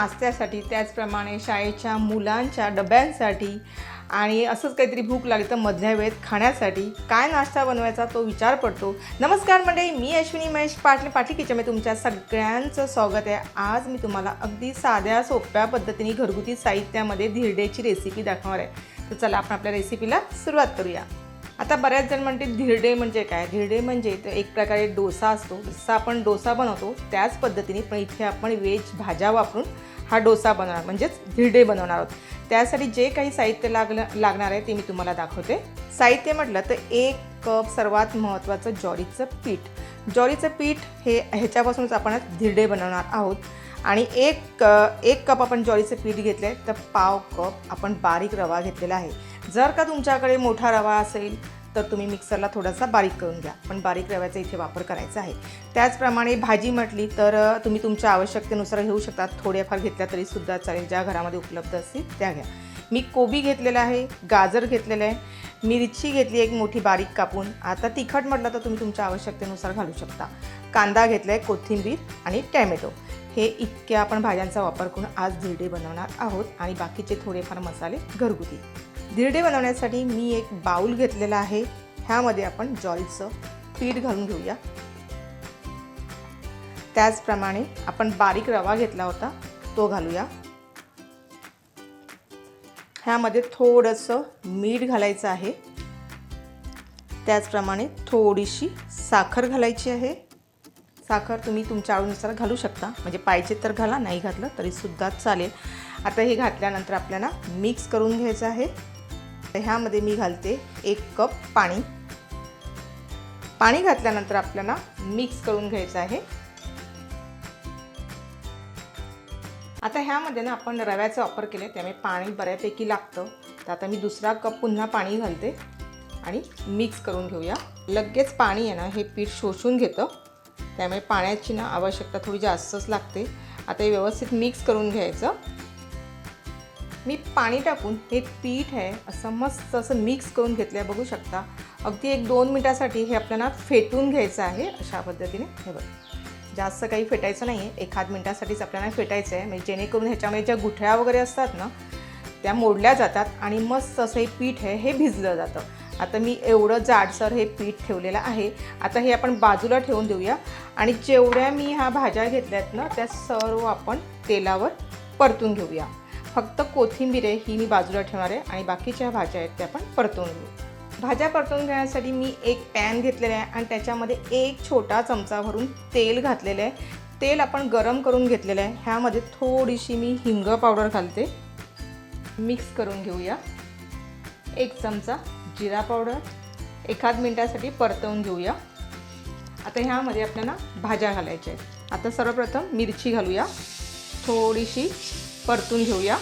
नाश्त्यासाठी त्याचप्रमाणे शाळेच्या मुलांच्या डब्यांसाठी आणि असंच काहीतरी भूक लागली तर मधल्या वेळेत खाण्यासाठी काय नाश्ता बनवायचा तो विचार पडतो. नमस्कार मंडळी मी अश्विनी महेश पाटले पाटली किचनमध्ये तुमच्या सगळ्यांचं स्वागत आहे. आज मी तुम्हाला अगदी साध्या सोप्या पद्धतीने घरगुती साहित्यामध्ये धिरडेची रेसिपी दाखवणार आहे. तर चला आपण आपल्या रेसिपीला सुरुवात करूया. आता बऱ्याच जण म्हणते धिरडे म्हणजे काय? धिरडे म्हणजे तर एक प्रकारे डोसा असतो. जसा आपण डोसा बनवतो त्याच पद्धतीने पण इथे आपण वेज भाज्या वापरून हा डोसा बनवणार म्हणजेच धिरडे बनवणार आहोत. त्यासाठी जे काही साहित्य लागलं लागणार आहे ते मी तुम्हाला दाखवते. साहित्य म्हटलं तर एक कप सर्वात महत्त्वाचं ज्वारीचं पीठ. ज्वारीचं पीठ हे ह्याच्यापासूनच आपण धिरडे बनवणार आहोत. आणि एक एक कप आपण ज्वारीचं पीठ घेतलं आहे तर पाव कप आपण बारीक रवा घेतलेला आहे. जर का तुमच्याकडे मोठा रवा असेल तर तुम्ही मिक्सरला थोडासा बारीक करून घ्या. पण बारीक रव्याचा इथे वापर करायचा आहे. त्याचप्रमाणे भाजी म्हटली तर तुम्ही तुमच्या आवश्यकतेनुसार घेऊ शकता थोड्याफार घेतल्या तरीसुद्धा चालेल. ज्या घरामध्ये उपलब्ध असतील त्या घ्या. मी कोबी घेतलेला आहे गाजर घेतलेलं आहे मिरची घेतली एक मोठी बारीक कापून. आता तिखट म्हटलं तर तुम्ही तुमच्या आवश्यकतेनुसार घालू शकता. कांदा घेतला आहे कोथिंबीर आणि टॅमॅटो. हे इतक्या आपण भाज्यांचा वापर करून आज धिरडे बनवणार आहोत आणि बाकीचे थोडेफार मसाले घरगुती. धिरडे बनवण्यासाठी मी एक बाऊल घेतलेला आहे. ह्यामध्ये आपण ज्वारीचं पीठ घालून घेऊया. त्याचप्रमाणे आपण बारीक रवा घेतला होता तो घालूया. ह्यामध्ये थोडंसं मीठ घालायचं आहे. त्याचप्रमाणे थोडीशी साखर घालायची आहे. साखर तुम्ही तुमच्या आवडीनुसार घालू शकता. म्हणजे पाहिजे तर घाला नाही घातलं तरीसुद्धा चालेल. आता हे घातल्यानंतर आपल्याला मिक्स करून घ्यायचं आहे. ह्यामध्ये मी घालते एक कप पाणी. पाणी घातल्यानंतर आपल्याला मिक्स करून घ्यायचं आहे. आता ह्यामध्ये ना आपण रव्याचा वापर केला त्यामुळे पाणी बऱ्यापैकी लागतं. तर आता मी दुसरा कप पुन्हा पाणी घालते आणि मिक्स करून घेऊया. लगेच पाणी आहे ना हे पीठ शोषून घेतं. त्यामुळे पाण्याची ना आवश्यकता थोडी जास्तच लागते. आता हे व्यवस्थित मिक्स करून घ्यायचं. मी पाणी टाकून हे पीठ आहे असं मस्त असं मिक्स करून घेतलं आहे बघू शकता. अगदी एक दोन मिनटासाठी हे आपल्याला फेटून घ्यायचं आहे अशा पद्धतीने. हे बघ. जास्त काही फेटायचं नाही आहे एखाद मिनटासाठीच आपल्याला फेटायचं आहे. म्हणजे जेणेकरून ह्याच्यामध्ये ज्या गुठळ्या वगैरे असतात ना त्या मोडल्या जातात आणि मस्त असं हे पीठ आहे हे भिजलं जातं. आता मी एवढं जाडसर हे पीठ ठेवलेलं आहे. आता हे आपण बाजूला ठेवून देऊया. आणि जेवढ्या मी ह्या भाज्या घेतल्यात ना त्या सर्व आपण तेलावर परतून घेऊया. फक्त कोथिंबीर आहे ही मी बाजूला ठेवणार आहे आणि बाकीच्या भाज्या आहेत त्या आपण परतवून घेऊ. भाज्या परतून घेण्यासाठी मी एक पॅन घेतलेला आहे आणि त्याच्यामध्ये एक छोटा चमचा भरून तेल घातलेलं आहे. तेल आपण गरम करून घेतलेलं आहे. ह्यामध्ये थोडीशी मी हिंग पावडर घालते. मिक्स करून घेऊया. एक चमचा जिरा पावडर. एखाद मिनटासाठी परतवून घेऊया. आता ह्यामध्ये आपल्याला भाज्या घालायच्या आहेत. आता सर्वप्रथम मिरची घालूया. थोडीशी परतून घेऊया.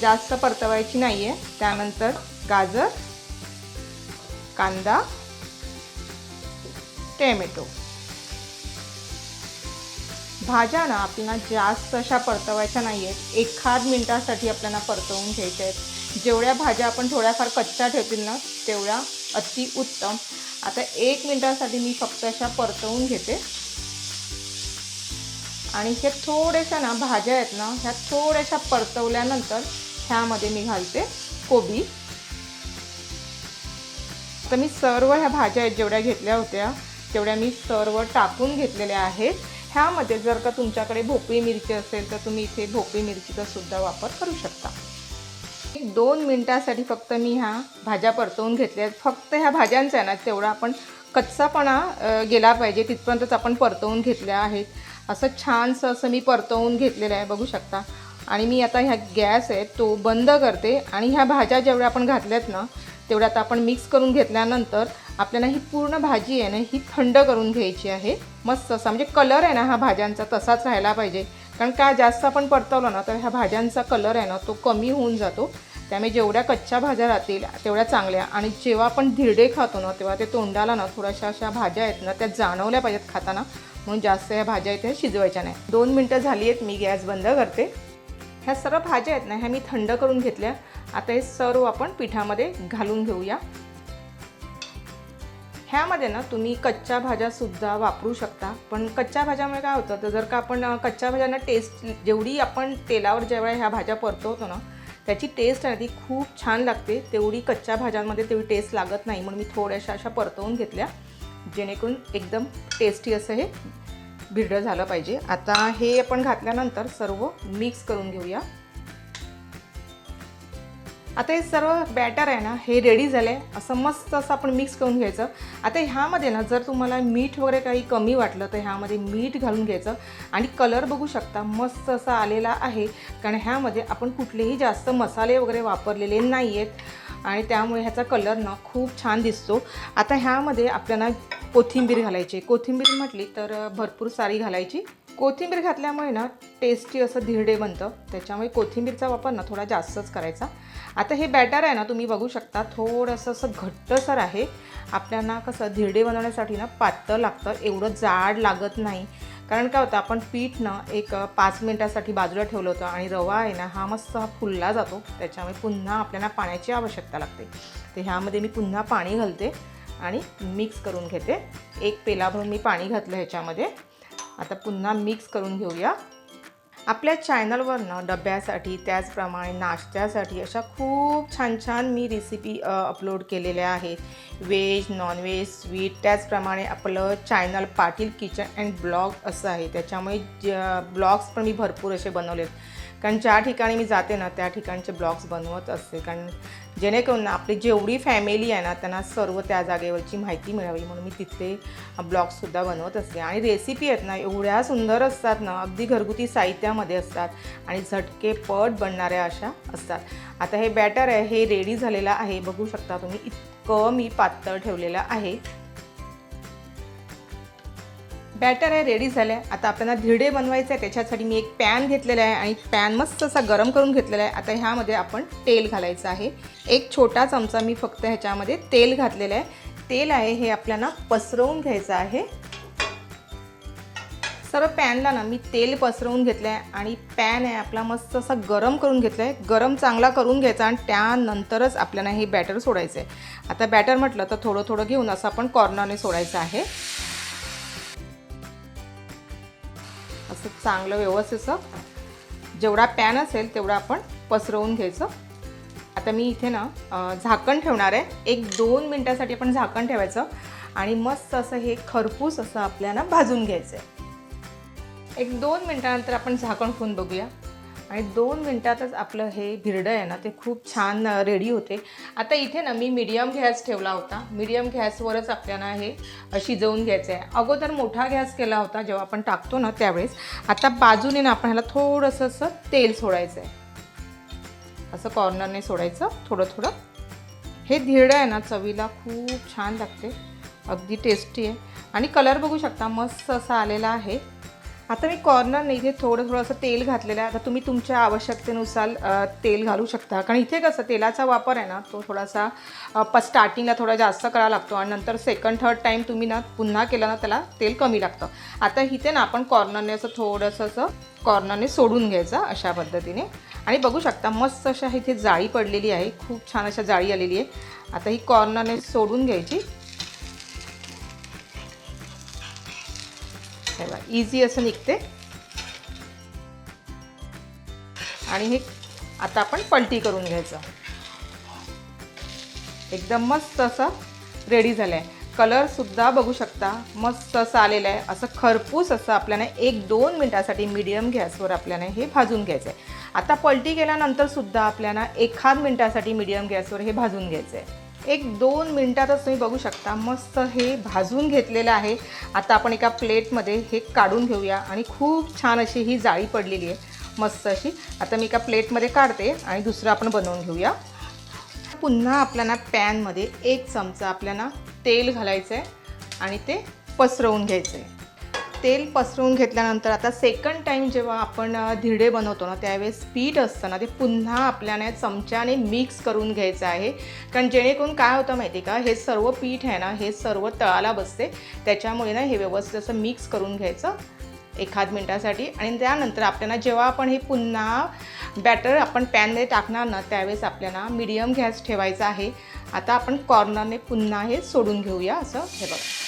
जास्त परतवायची नाही आहे त्यानंतर गाजर कांदा टॅमॅटो. भाज्या ना आपल्याला जास्त अशा परतवायच्या नाही आहेत एखाद मिनटासाठी आपल्याला परतवून घ्यायच्या आहेत. जेवढ्या भाज्या आपण थोड्याफार कच्च्या ठेवतील ना तेवढ्या अति उत्तम आता एक मिनटासाठी मी फक्त अशा परतवून घेते. आणि हे थोड्याशा ना भाज्या आहेत ना ह्या थोड्याशा परतवल्यानंतर ह्यामध्ये मी घालते कोबी. तर मी सर्व ह्या भाज्या आहेत जेवढ्या घेतल्या होत्या तेवढ्या मी सर्व टाकून घेतलेल्या आहेत. ह्यामध्ये जर का तुमच्याकडे भोपळी मिरची असेल तर तुम्ही इथे भोपळी मिरचीचा सुद्धा वापर करू शकता. दोन मिनटासाठी फक्त मी ह्या भाज्या परतवून घेतल्या आहेत. फक्त ह्या भाज्यांचा आहे ना तेवढा आपण कच्चापणा गेला पाहिजे. तिथपर्यंतच आपण परतवून घेतल्या आहेत. असं छानसं असं मी परतवून घेतलेलं आहे बघू शकता. आणि मी आता ह्या गॅस आहे तो बंद करते. आणि ह्या भाज्या जेवढ्या आपण घातल्यात ना तेवढ्या आता आपण मिक्स करून घेतल्यानंतर आपल्याला ही पूर्ण भाजी आहे ना ही थंड करून घ्यायची आहे. मस्त असा म्हणजे कलर आहे ना हा भाज्यांचा तसाच राहायला पाहिजे. कारण का जास्त आपण परतवलं ना तर ह्या भाज्यांचा कलर आहे ना तो कमी होऊन जातो. त्यामुळे जेवढ्या कच्च्या भाज्या राहतील तेवढ्या चांगल्या. आणि जेव्हा आपण धिरडे खातो ना तेव्हा ते तोंडाला ना थोड्याशा अशा भाज्या आहेत ना त्या जाणवल्या पाहिजेत खाताना. म्हणून जास्त ह्या भाज्या इथे शिजवायच्या नाही. दोन मिनटं झाली आहेत मी गॅस बंद करते. ह्या सर्व भाज्या आहेत ना ह्या मी थंड करून घेतल्या. आता हे सर्व आपण पिठामध्ये घालून घेऊया. ह्यामध्ये ना तुम्ही कच्च्या भाज्यासुद्धा वापरू शकता. पण कच्च्या भाज्यामुळे काय होतं तर जर का आपण कच्च्या भाज्यांना टेस्ट जेवढी आपण तेलावर जेव्हा ह्या भाज्या परतवतो ना त्याची टेस्ट आहे ती खूप छान लागते. तेवढी कच्च्या भाज्यांमध्ये तेवढी टेस्ट लागत नाही म्हणून मी थोड्याशा अशा परतवून घेतल्या. जेणेकरून एकदम टेस्टी असं हे भिरडं झालं पाहिजे. आता हे आपण घातल्यानंतर सर्व मिक्स करून घेऊया. आता हे सर्व बॅटर आहे ना हे रेडी झालं आहे असं मस्त असं आपण मिक्स करून घ्यायचं. आता ह्यामध्ये ना जर तुम्हाला मीठ वगैरे काही कमी वाटलं तर ह्यामध्ये मीठ घालून घ्यायचं. आणि कलर बघू शकता मस्त असा आलेला आहे. कारण ह्यामध्ये आपण कुठलेही जास्त मसाले वगैरे वापरलेले नाही आहेत आणि त्यामुळे ह्याचा कलर ना खूप छान दिसतो. आता ह्यामध्ये आपल्याला कोथिंबीर घालायची कोथिंबीर म्हटली तर भरपूर सारी घालायची. कोथिंबीर घातल्यामुळे ना टेस्टी असं धिरडे बनतं. त्याच्यामुळे कोथिंबीरचा वापर ना थोडा जास्तच करायचा. आता हे बॅटर आहे ना तुम्ही बघू शकता थोडंसं असं घट्टसर आहे. आपल्याला कसं धिरडे बनवण्यासाठी ना पातळ लागतं एवढं जाड लागत नाही. कारण काय होतं आपण पीठ ना एक पाच मिनटासाठी बाजूला ठेवलं होतं आणि रवा आहे ना हा मस्त हा फुलला जातो. त्याच्यामुळे पुन्हा आपल्याला पाण्याची आवश्यकता लागते. तर ह्यामध्ये मी पुन्हा पाणी घालते आणि मिक्स करून घेते. एक पेलाभर मी पाणी घातलं ह्याच्यामध्ये. आता पुन्हा मिक्स करून घेऊया. आपल्या चॅनलवरनं डब्यासाठी त्याचप्रमाणे नाश्त्यासाठी अशा खूप छान छान मी रेसिपी अपलोड केलेल्या आहेत. व्हेज नॉनव्हेज स्वीट त्याचप्रमाणे आपलं channel Patil kitchen and blog असं आहे. त्याच्यामुळे ज ब्लॉग्स पण मी भरपूर असे बनवलेत. कारण ज्या ठिकाणी मी जाते ना त्या ठिकाणचे ब्लॉग्स बनवत असते. कारण जेणेकरून ना आपली जेवढी फॅमिली आहे ना त्यांना सर्व त्या जागेवरची माहिती मिळावी. म्हणून मी तिथे ब्लॉग्ससुद्धा बनवत असते. आणि रेसिपी आहेत ना एवढ्या सुंदर असतात ना अगदी घरगुती साहित्यामध्ये असतात आणि झटके पट बनणाऱ्या अशा असतात. आता हे बॅटर आहे हे रेडी झालेलं आहे. बघू शकता तुम्ही इतकं मी पातळ ठेवलेलं आहे. बॅटर आहे रेडी झालं आहे आता आपल्याला धिरडे बनवायचे आहे त्याच्यासाठी मी एक पॅन घेतलेला आहे आणि पॅन मस्त असा गरम करून घेतलेला आहे. आता ह्यामध्ये आपण तेल घालायचं आहे. एक छोटा चमचा मी फक्त ह्याच्यामध्ये तेल घातलेलं आहे. तेल आहे हे आपल्याला पसरवून घ्यायचं आहे. सर्व पॅनला ना मी तेल पसरवून घेतलं आहे आणि पॅन आहे आपला मस्त असा गरम करून घेतला आहे गरम चांगला करून घ्यायचा आणि त्यानंतरच आपल्याला हे बॅटर सोडायचं आहे आता बॅटर म्हटलं तर थोडं थोडं घेऊन असं आपण कॉर्नरने सोडायचं आहे. असं चांगलं व्यवस्थित असं. जेवढा पॅन असेल तेवढा आपण पसरवून घ्यायचं. आता मी इथे ना झाकण ठेवणार आहे. एक दोन मिनटासाठी आपण झाकण ठेवायचं आणि मस्त असं हे खरपूस असं आपल्याला भाजून घ्यायचं आहे एक दोन मिनटानंतर आपण झाकण खोलून बघूया. आणि दोन मिनटातच आपलं हे भिरडं आहे ना ते खूप छान रेडी होते. आता इथे ना मी मिडियम गॅस ठेवला होता. मिडियम गॅसवरच आपल्याला हे शिजवून घ्यायचं आहे. अगोदर मोठा गॅस केला होता जेव्हा आपण टाकतो ना त्यावेळेस. आता बाजूने ना आपण ह्याला थोडंसं असं तेल सोडायचं आहे. असं कॉर्नरने सोडायचं थोडं थोडं. हे धिरडं आहे ना चवीला खूप छान लागते. अगदी टेस्टी आहे. आणि कलर बघू शकता मस्त असा आलेला आहे. आता मी कॉर्नरने इथे थोडं थोडंसं तेल घातलेलं आहे. आता तुम्ही तुमच्या आवश्यकतेनुसार तेल घालू शकता. कारण इथे कसं तेलाचा वापर आहे ना तो थोडासा प स्टार्टिंगला थोडा जास्त करावा लागतो. आणि नंतर सेकंड थर्ड टाईम तुम्ही ना पुन्हा केलं ना त्याला तेल कमी लागतं. आता इथे ना आपण कॉर्नरने असं थोडंसं असं कॉर्नरने सोडून घ्यायचं अशा पद्धतीने. आणि बघू शकता मस्त अशा इथे जाळी पडलेली आहे. खूप छान अशा जाळी आलेली आहे. आता ही कॉर्नरने सोडून घ्यायची. इझी असं निघते. आणि हे आता आपण पलटी करून घ्यायचं. एकदम मस्त असं रेडी झालं आहे कलरसुद्धा बघू शकता. मस्त असं आलेलं आहे. असं खरपूस असं आपल्याला एक दोन मिनटासाठी मीडियम गॅसवर आपल्याला हे भाजून घ्यायचं आहे आता पलटी केल्यानंतरसुद्धा आपल्याला एखाद मिनटासाठी मीडियम गॅसवर हे भाजून घ्यायचं आहे एक दोन मिनटातच तुम्ही बघू शकता. मस्त हे भाजून घेतलेलं आहे. आता आपण एका प्लेटमध्ये हे काढून घेऊया. आणि खूप छान अशी ही जाळी पडलेली आहे. मस्त अशी. आता मी एका प्लेटमध्ये काढते आणि दुसरं आपण बनवून घेऊया. पुन्हा आपल्याला पॅनमध्ये एक चमचा आपल्याला तेल घालायचं आहे आणि ते पसरवून घ्यायचं आहे तेल पसरवून घेतल्यानंतर आता सेकंड टाईम जेव्हा आपण धिरडे बनवतो ना त्यावेळेस पीठ असतं ना ते पुन्हा आपल्याने चमच्याने मिक्स करून घ्यायचं आहे. कारण जेणेकरून काय होतं माहिती का? हे सर्व पीठ आहे ना हे सर्व तळाला बसते. त्याच्यामुळे ना हे व्यवस्थित असं मिक्स करून घ्यायचं एखाद मिनटासाठी. आणि त्यानंतर आपल्याला जेव्हा आपण हे पुन्हा बॅटर आपण पॅनमध्ये टाकणार ना त्यावेळेस आपल्याला मिडियम गॅस ठेवायचा आहे. आता आपण कॉर्नरने पुन्हा हे सोडून घेऊया असं हे बघा.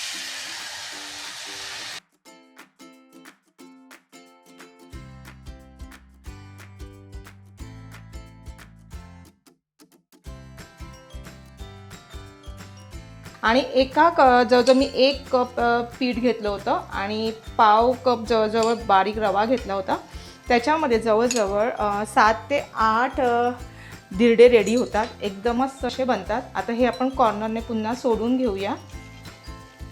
आणि एका क जवळजवळ मी एक कप पीठ घेतलं होतं आणि पाव कप जवळजवळ बारीक रवा घेतला होता. त्याच्यामध्ये जवळजवळ सात ते आठ अ, धिरडे रेडी होतात. एकदमच तसे बनतात. आता हे आपण कॉर्नरने पुन्हा सोडून घेऊया.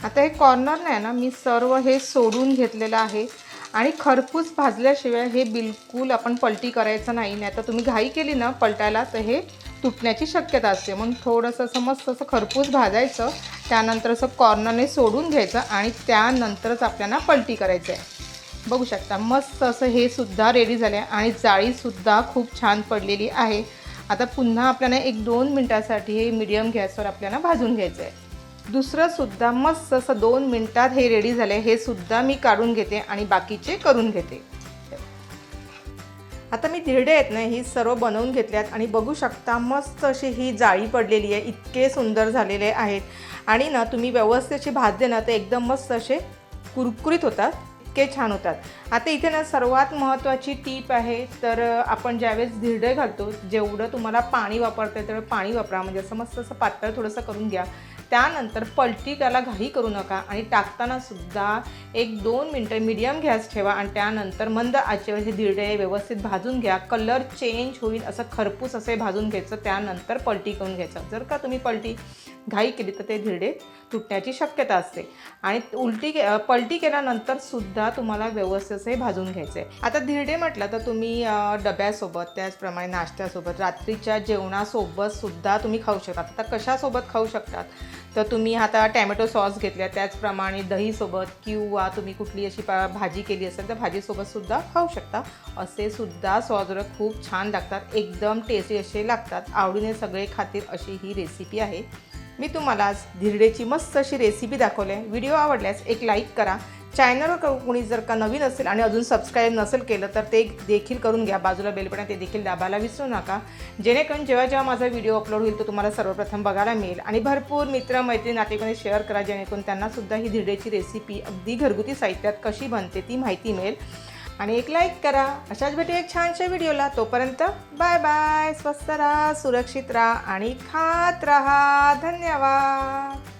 आता हे कॉर्नर नाही ना मी सर्व हे सोडून घेतलेलं आहे. आणि खरपूस भाजल्याशिवाय हे बिलकुल आपण पलटी करायचं नाही. नाही तर तुम्ही घाई केली ना पलटायला तर हे तुटण्याची शक्यता असते. म्हणून थोडंसं असं मस्त असं खरपूस भाजायचं. त्यानंतर असं कॉर्नरने सोडून घ्यायचं आणि त्यानंतरच आपल्याला पलटी करायचं आहे बघू शकता मस्त असं हे सुद्धा रेडी झालं आहे आणि जाळीसुद्धा खूप छान पडलेली आहे. आता पुन्हा आपल्याला एक दोन मिनटासाठी हे मिडियम गॅसवर आपल्याला भाजून घ्यायचं आहे दुसरं सुद्धा मस्त असं दोन मिनटात हे रेडी झालं आहे हे सुद्धा मी काढून घेते आणि बाकीचे करून घेते. आता मी धिरडे आहेत ना ही सर्व बनवून घेतल्यात आणि बघू शकता मस्त अशी ही जाळी पडलेली आहे इतके सुंदर झालेले आहेत. आणि ना तुम्ही व्यवस्थित भात भाजले ना तर एकदम मस्त असे कुरकुरीत होतात इतके छान होतात. आता इथे ना सर्वात महत्त्वाची टीप आहे तर आपण ज्यावेळेस धिरडे घालतो जेवढं तुम्हाला पाणी वापरतं तेवढं पाणी वापरा. म्हणजे असं मस्त असं पातळ थोडंसं करून घ्या. त्यानंतर पलटी त्याला घाई करू नका आणि टाकताना सुद्धा एक दोन मिनटं मीडियम गॅस ठेवा आणि त्यानंतर मंद आचेवर हे धिरडे व्यवस्थित भाजून घ्या. कलर चेंज होईल असं खरपूस असे भाजून घ्यायचं. त्यानंतर पलटी करून घ्यायचं. जर का तुम्ही पलटी घाई केली तर ते धिरडे तुटण्याची शक्यता असते. आणि उलटी के पलटी केल्यानंतर सुद्धा तुम्हाला व्यवस्थित असे भाजून घ्यायचे आता धिरडे म्हटलं तर तुम्ही डब्यासोबत त्याचप्रमाणे नाश्त्यासोबत रात्रीच्या जेवणासोबत सुद्धा तुम्ही खाऊ शकता. आता कशासोबत खाऊ शकतात? तर तुम्ही आता टॅमॅटो सॉस घेतल्या त्याचप्रमाणे दहीसोबत किंवा तुम्ही कुठली अशी पा भाजी केली असेल तर भाजीसोबतसुद्धा खाऊ शकता. असे सुद्धा सॉस खूप छान लागतात एकदम टेस्टी असे लागतात. आवडीने सगळे खातील अशी ही रेसिपी आहे. मी तुम्हाला आज धिरडेची मस्त अशी रेसिपी दाखवली आहे. व्हिडिओ आवडल्यास एक लाईक करा. चॅनलवर क- कोणी जर का नवीन असेल आणि अजून सबस्क्राईब नसेल केलं तर ते देखील करून घ्या. बाजूला बेलपणा ते देखील दाबायला विसरू नका. जेणेकरून जेव्हा जेव्हा माझा व्हिडिओ अपलोड होईल तो तुम्हाला सर्वप्रथम बघायला मिळेल. आणि भरपूर मित्र मैत्रिणी नातेकडे शेअर करा जेणेकरून त्यांनासुद्धा ही धिरडेची रेसिपी अगदी घरगुती साहित्यात कशी बनते ती माहिती मिळेल. आणि एक लाईक करा. अशाच भेटू एक छानशा व्हिडिओला तोपर्यंत बाय बाय स्वस्त राहा सुरक्षित राहा आणि खात राहा. धन्यवाद.